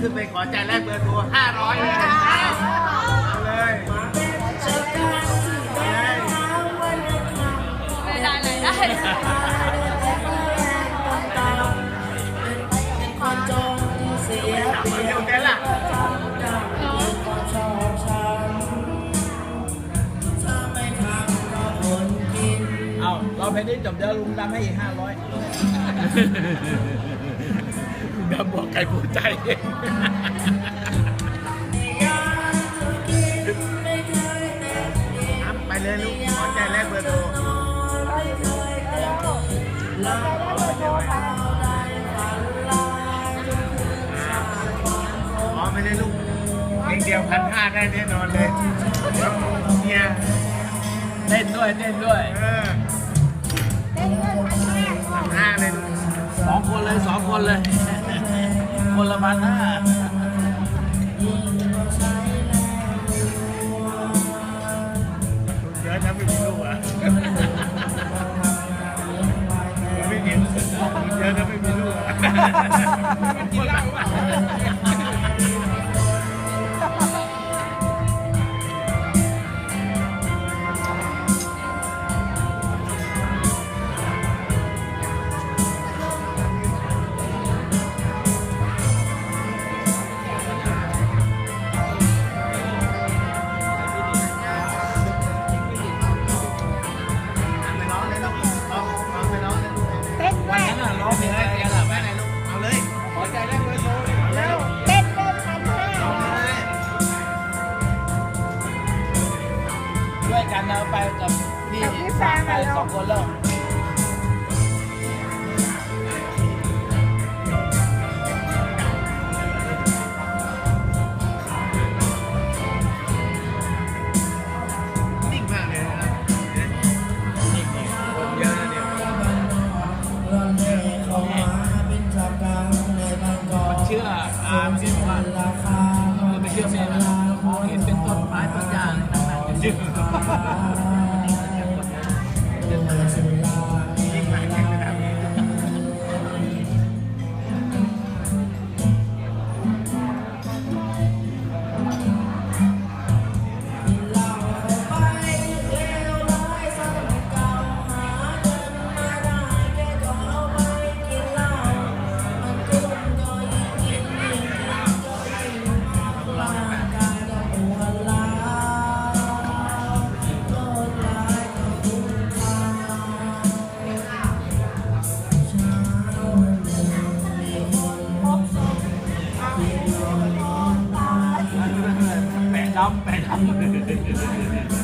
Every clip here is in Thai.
ขึ้นไปขอใจแลกเบอร์โทรห้าร้อยเลยเอาเลยเอาเลยไม่ได้เลยได้ถามมาเร็วแค่ล่ะเอาเราเพลงนี้จบเดี๋ยวลุงดำให้อีกห้าร้อย ดำบอกไก่ปูใจครับไปเลยลูกขอใจแลกเบอร์โทรอ๋อไม่ได้ลูกเพลงเดียวพันห้าได้แน่นอนเลยเนี่ยเต้นด้วยเต้นด้วยเออพันห้าเลยลูกสองคนเลยสองคนเลย คนละพันห้าเยอะนะไม่มีลูกอะไม่เห็นเยอะนะไม่มีลูกอะ สองคนแล้วนิ่งมากเลยนะครับนิ่งๆคนเยอะนะเนี่ยมันเชื่ออาไม่ใช่ว่าคือไม่เชื่อแม่นะมองเห็นเป็นต้นไม้ต้นหญ้าอะไรต่างๆำไปะดำ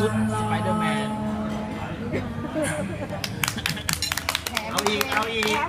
ชุดสไปเดอร์แมน เอาอีก เอาอีก